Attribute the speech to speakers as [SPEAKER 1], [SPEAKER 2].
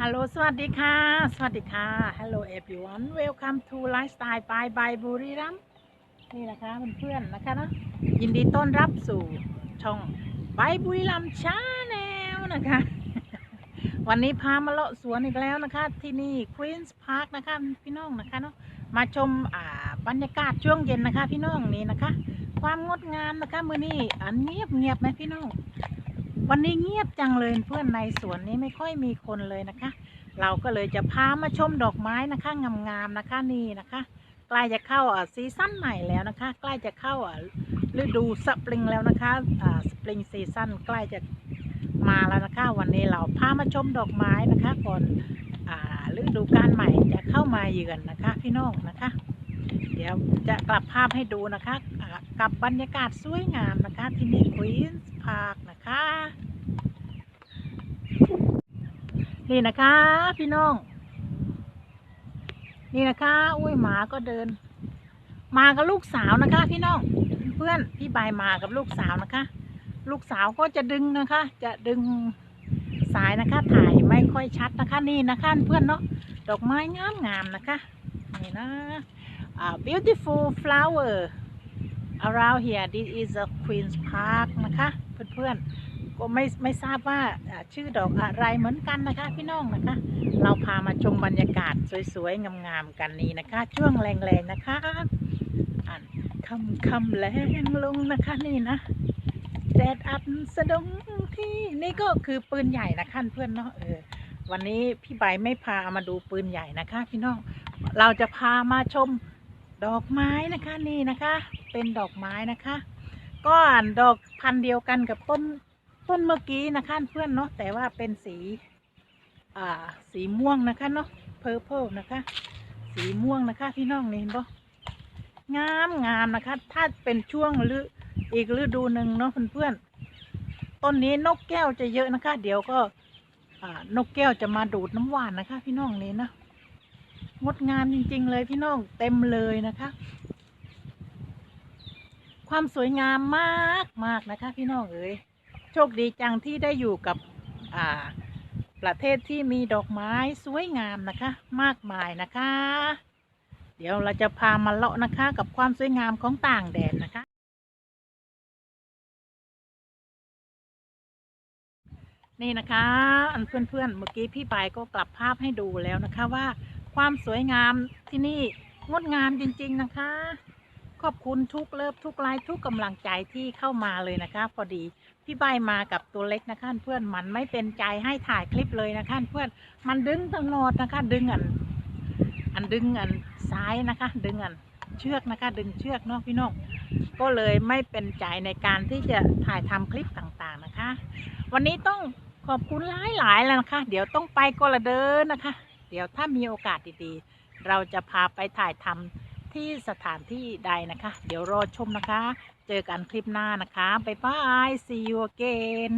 [SPEAKER 1] ฮัลโหลสวัสดีค่ะ สวัสดีค่ะ Hello everyone welcome to lifestyle by by บุรีรัมย์นี่นะคะเพื่อนๆนะคะเนาะยินดีต้อนรับสู่ช่องบายบุรีรัมย์ชาแนลนะคะ วันนี้พามาเลาะสวนอีกแล้วนะคะ ที่นี่ Queen's Park นะคะพี่น้องนะคะเนาะมาชมอ่าบรรยากาศช่วงเย็นนะคะ พี่น้องนี่นะคะ ความงดงามนะคะ มือนี้อันเงียบเงียบไหมพี่น้อง วันนี้เงียบจังเลยเพื่อนในสวนนี้ไม่ค่อยมีคนเลยนะคะ เราก็เลยจะพามาชมดอกไม้นะคะงามๆนะคะนี่นะคะใกล้จะเข้าอะซีซั่นใหม่แล้วนะคะ ใกล้จะเข้าอะฤดูสปริงแล้วนะคะอ่าสปริงซีซั่นใกล้จะมาแล้วนะคะ วันนี้เราพามาชมดอกไม้นะคะก่อนอ่าฤดูกาลใหม่จะเข้ามาเยือนนะคะ พี่น้องนะคะ เดี๋ยวจะกลับภาพให้ดูนะคะกับบรรยากาศสวยงามนะคะที่นี่ควีนส์พาร์คนะคะ นี่นะคะ พี่น้อง นี่นะคะ อุ้ยหมาก็เดิน มากับลูกสาวนะคะ พี่น้อง เพื่อนพี่ใบายมากับลูกสาวนะคะ ลูกสาวก็จะดึงนะคะ จะดึงสายนะคะ ถ่ายไม่ค่อยชัดนะคะ นี่นะคะ เพื่อนเนาะดอกไม้งามงามๆนะคะนี่นะอ่า beautiful flower around here this is a Queen's Park นะคะ เพื่อนๆ ก็ไม่ไม่ทราบว่าชื่อดอกอะไรเหมือนกันนะคะ พี่น้องนะคะ เราพามาชมบรรยากาศสวยๆงามๆกันนี้นะคะ ช่วงแรงๆนะคะอ่านคำคำแรงลงนะคะนี่นะแดดอัดสะดงที่นี่ก็คือปืนใหญ่นะคะเพื่อนเนาะเออวันนี้พี่ใบไม่พามาดูปืนใหญ่นะคะ พี่น้องเราจะพามาชมดอกไม้นะคะนี่นะคะ เป็นดอกไม้นะคะก็ดอกพันเดียวกันกับต้น ต้นเมื่อกี้นะคะเพื่อนเนาะแต่ว่าเป็นสี อ่า สีม่วงนะคะเนาะเพอร์เพลนะคะ สีม่วงนะคะพี่น้องนี่เห็นปะงามงามนะคะ ถ้าเป็นช่วงฤอีกฤดูหนึ่งเนาะเพื่อนๆต้นนี้นกแก้วจะเยอะนะคะ เดี๋ยวก็อ่านกแก้วจะมาดูดน้ำหวานนะคะ พี่น้องนี่นะงดงามจริง ๆ เลยพี่น้องเต็มเลยนะคะ ความสวยงามมากมากนะคะ พี่น้องเอ๋ย โชคดีจังที่ได้อยู่กับอ่าประเทศที่มีดอกไม้สวยงามนะคะ มากมายนะคะ เดี๋ยวเราจะพามาเลาะนะคะ กับความสวยงามของต่างแดนนะคะ นี่นะคะ อันเพื่อนๆเมื่อกี้พี่ปายก็กลับภาพให้ดูแล้วนะคะว่า ความสวยงามที่นี่งดงามจริง ๆ นะคะ ขอบคุณทุกเลิฟทุกไลค์ทุกกำลังใจที่เข้ามาเลยนะคะ พอดีพี่ใบมากับตัวเล็กนะคะเพื่อนมันไม่เป็นใจให้ถ่ายคลิปเลยนะคะเพื่อนมันดึงตลอดนะคะ ดึงอัน อันดึงอันซ้ายนะคะ ดึงอันเชือกนะคะ ดึงเชือกเนาะพี่น้องก็เลยไม่เป็นใจในการที่จะถ่ายทำคลิปต่างๆนะคะ วันนี้ต้องขอบคุณหลายๆแล้วนะคะ เดี๋ยวต้องไปก็ละเดินนะคะ เดี๋ยวถ้ามีโอกาสดีๆ เราจะพาไปถ่ายทำ ที่สถานที่ใดนะคะ เดี๋ยวรอชมนะคะ เจอกันคลิปหน้านะคะ บ๊ายบาย see you again